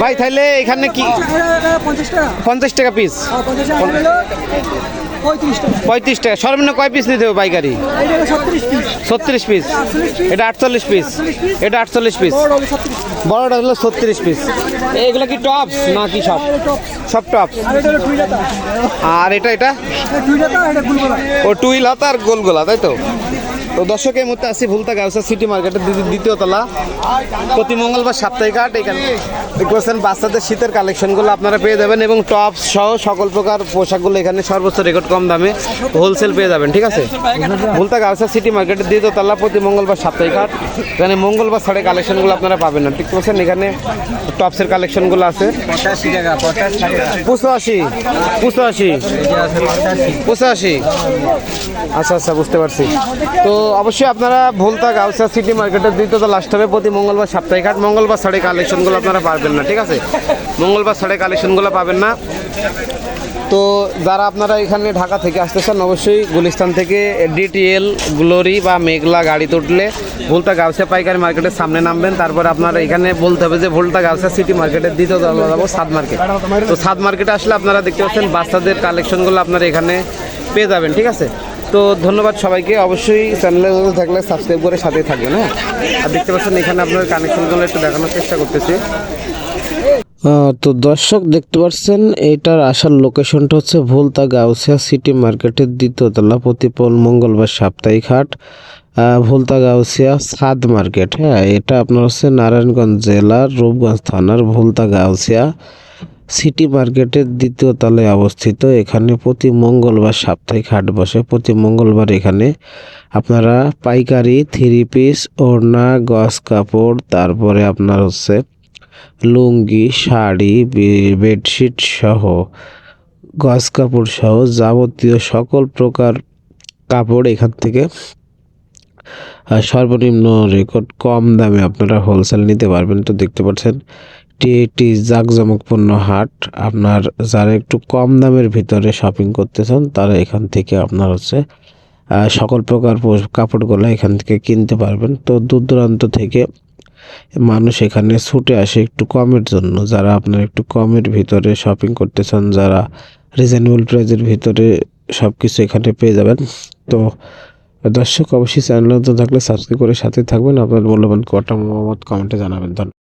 ভাই তাহলে এখানে কি? পঞ্চাশ টাকা পিস পঁয়ত্রিশ টাকা। সর্বনিম্ন কয় পিস নিতে হবে পাইকারি ছত্রিশ পিস এটা আটচল্লিশ পিস এটা আটচল্লিশ পিস বড়টা হলো ছত্রিশ পিস এগুলো কি টপস না কি সব? সব টপস আর এটা এটা? ও টুইল হাত আর গোলগোলা তাই তো? তো দর্শকের মধ্যে আছি ভুলতা গাউসা সিটি মার্কেটের দ্বিতীয়- তলা। প্রতি মঙ্গলবার সাপ্তাহিক হাট এখানে দেখতেছেন বাচ্চাদের শীতের কালেকশনগুলো আপনারা পেয়ে যাবেন এবং টপ সহ সকল প্রকার পোশাকগুলো এখানে সর্বোচ্চ রেকর্ড কম দামে হোলসেল পেয়ে যাবেন, ঠিক আছে? ভুলতা গাউসা সিটি মার্কেটের দ্বিতীয় তলা প্রতি মঙ্গলবার সাপ্তাহিক হাট এখানে মঙ্গলবার ছাড়ে কালেকশনগুলো আপনারা পাবেন না, ঠিক বলছেন এখানে টপসের কালেকশনগুলো আছে। পঁচাশি পঁচাশি। পঁচাশি। আচ্ছা আচ্ছা বুঝতে পারছি। তো অবশ্যই আপনারা ভুলতা গাউসা সিটি মার্কেটের দ্বিতীয়ত লাস্ট হবে প্রতি মঙ্গলবার সাপ্তাহিক হাট মঙ্গলবার সাড়ে কালেকশনগুলো আপনারা পারবেন না, ঠিক আছে? মঙ্গলবার সাড়ে কালেকশনগুলো পাবেন না। তো যারা আপনারা এখানে ঢাকা থেকে আসতেছেন অবশ্যই গুলিস্তান থেকে ডিটিএল গ্লোরি বা মেঘলা গাড়িতে উঠলে ভুলতা গাউসা পাইকারি মার্কেটের সামনে নামবেন। তারপর আপনারা এখানে বলতে হবে যে ভুলতা গাউসা সিটি মার্কেটের দ্বিতীয় যাব সাদ মার্কেট তো সাদ মার্কেটে আসলে আপনারা দেখতে পাচ্ছেন বাচ্চাদের কালেকশনগুলো আপনারা এখানে পেয়ে যাবেন, ঠিক আছে? তো ধন্যবাদ সবাইকে। অবশ্যই চ্যানেলে থাকলে সাবস্ক্রাইব করে সাথে থাকবেন হ্যাঁ? আর দেখতে পাচ্ছেন এখানে আপনার কানেকশনগুলো একটু দেখানোর চেষ্টা করতেছি। তো দর্শক দেখতে পাচ্ছেন, এটার আসার লোকেশনটা হচ্ছে ভুলতা গাউসিয়া সিটি মার্কেটের দ্বিতীয়তলা প্রতিপল মঙ্গলবার সাপ্তাহিক হাট। ভুলতা গাউসিয়া সাদ মার্কেট হ্যাঁ? এটা আপনার হচ্ছে নারায়ণগঞ্জ জেলার রূপগঞ্জ থানার ভুলতা গাউসিয়া। সিটি মার্কেটের দ্বিতীয় তলায় অবস্থিত। এখানে প্রতি মঙ্গলবার সাপ্তাহিক হাট বসে। প্রতি মঙ্গলবার এখানে আপনারা পাইকারি, থ্রি পিস, ওড়না গস কাপড়, তারপরে আপনার হচ্ছে লুঙ্গি, শাড়ি বেডশিট সহ, গজ কাপড় সহ যাবতীয় সকল প্রকার কাপড় এখান থেকে সর্বনিম্ন রেকর্ড কম দামে আপনারা হোলসেল নিতে পারবেন। তো দেখতে পাচ্ছেন এটি একটি জাঁকজমকপূর্ণ হাট। আপনার যারা একটু কম দামের ভিতরে শপিং করতে চান তারা এখান থেকে আপনার হচ্ছে সকল প্রকার কাপড়গুলো এখান থেকে কিনতে পারবেন। তো দূর দূরান্ত থেকে মানুষ এখানে ছুটে আসে একটু কমের জন্য। যারা আপনার একটু কমের ভিতরে শপিং করতে চান যারা রিজনেবল প্রাইজের ভিতরে সব কিছু এখানে পেয়ে যাবেন। তো দর্শক, অবশ্যই চ্যানেল থাকলে সাবস্ক্রাইব করে সাথে থাকবেন। আপনার মূল্যবান কটা মতামত কমেন্টে জানাবেন। ধন্যবাদ।